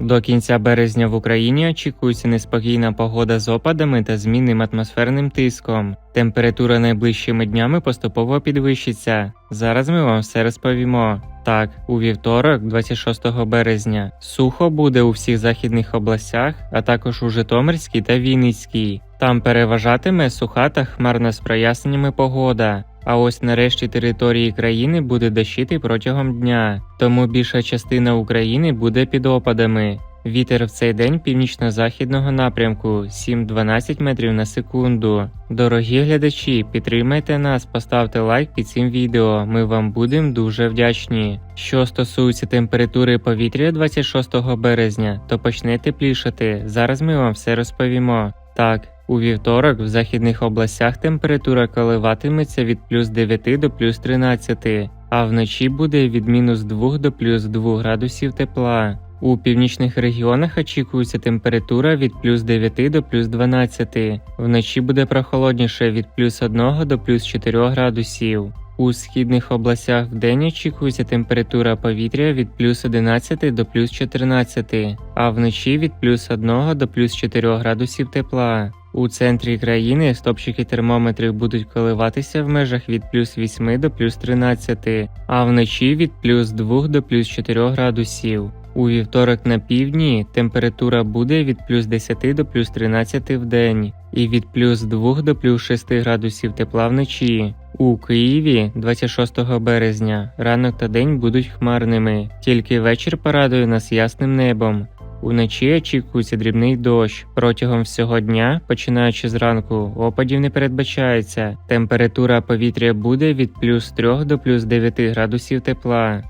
До кінця березня в Україні очікується неспокійна погода з опадами та змінним атмосферним тиском. Температура найближчими днями поступово підвищиться. Зараз ми вам все розповімо. Так, у вівторок, 26 березня, сухо буде у всіх західних областях, а також у Житомирській та Вінницькій. Там переважатиме суха та хмарна з проясненнями погода. А ось нарешті території країни буде дощити протягом дня, тому більша частина України буде під опадами. Вітер в цей день північно-західного напрямку 7-12 метрів на секунду. Дорогі глядачі, підтримайте нас, поставте лайк під цим відео. Ми вам будемо дуже вдячні. Що стосується температури повітря 26 березня, то почне теплішати. Зараз ми вам все розповімо. Так, у вівторок в західних областях температура коливатиметься від плюс 9 до плюс 13, а вночі буде від мінус 2 до плюс 2 градусів тепла. У північних регіонах очікується температура від плюс 9 до плюс 12. Вночі буде прохолодніше від плюс 1 до плюс 4 градусів. У східних областях вдень очікується температура повітря від плюс 11 до плюс 14, а вночі від плюс 1 до плюс 4 градусів тепла. У центрі країни стопчики термометрів будуть коливатися в межах від плюс 8 до плюс 13, а вночі від плюс 2 до плюс 4 градусів. У вівторок на півдні температура буде від плюс 10 до плюс 13 в день і від плюс 2 до плюс 6 градусів тепла вночі. У Києві 26 березня ранок та день будуть хмарними, тільки вечір порадує нас ясним небом. Уночі очікується дрібний дощ. Протягом всього дня, починаючи зранку, опадів не передбачається. Температура повітря буде від плюс 3 до плюс 9 градусів тепла.